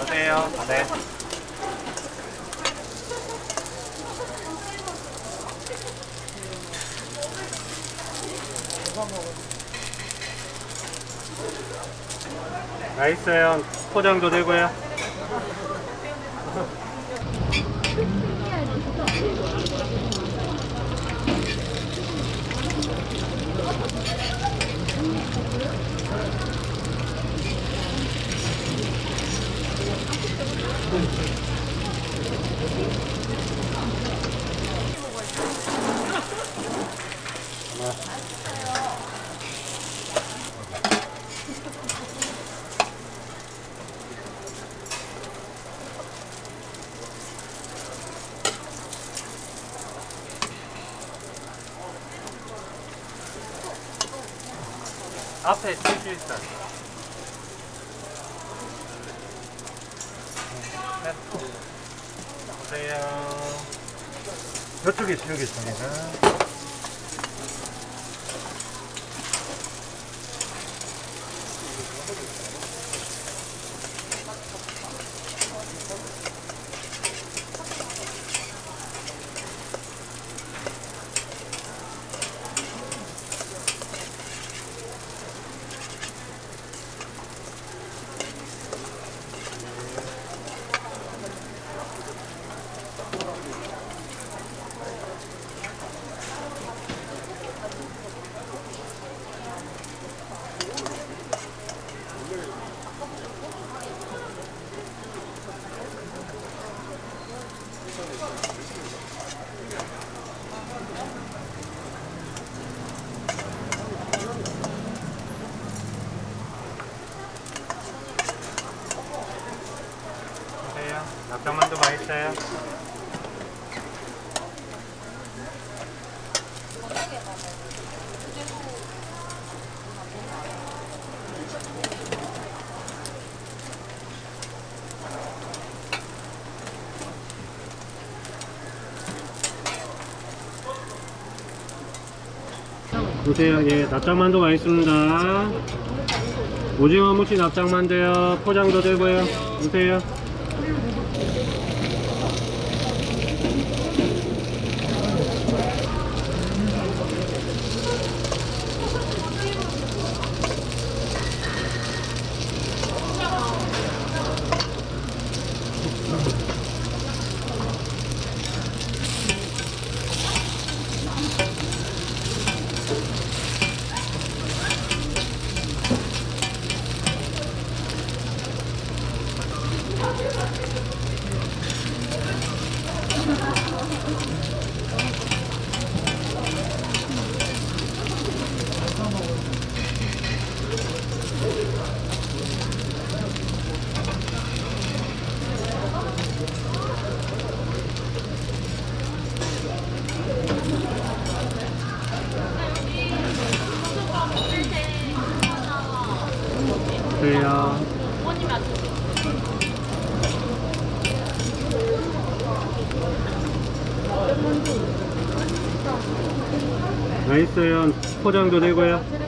주세요. 네. 나이스요. 포장도 되고요. 앞에 칠수 있 네. 보세요. 이쪽에 지우겠습니다. 낙장만두 맛있어요. 보세요. 예, 납작만두 맛있습니다. 오징어 무치 납작만두요. 포장도 되고요. 보세요. 보세 요. 맛있어요. 포장도 되고요.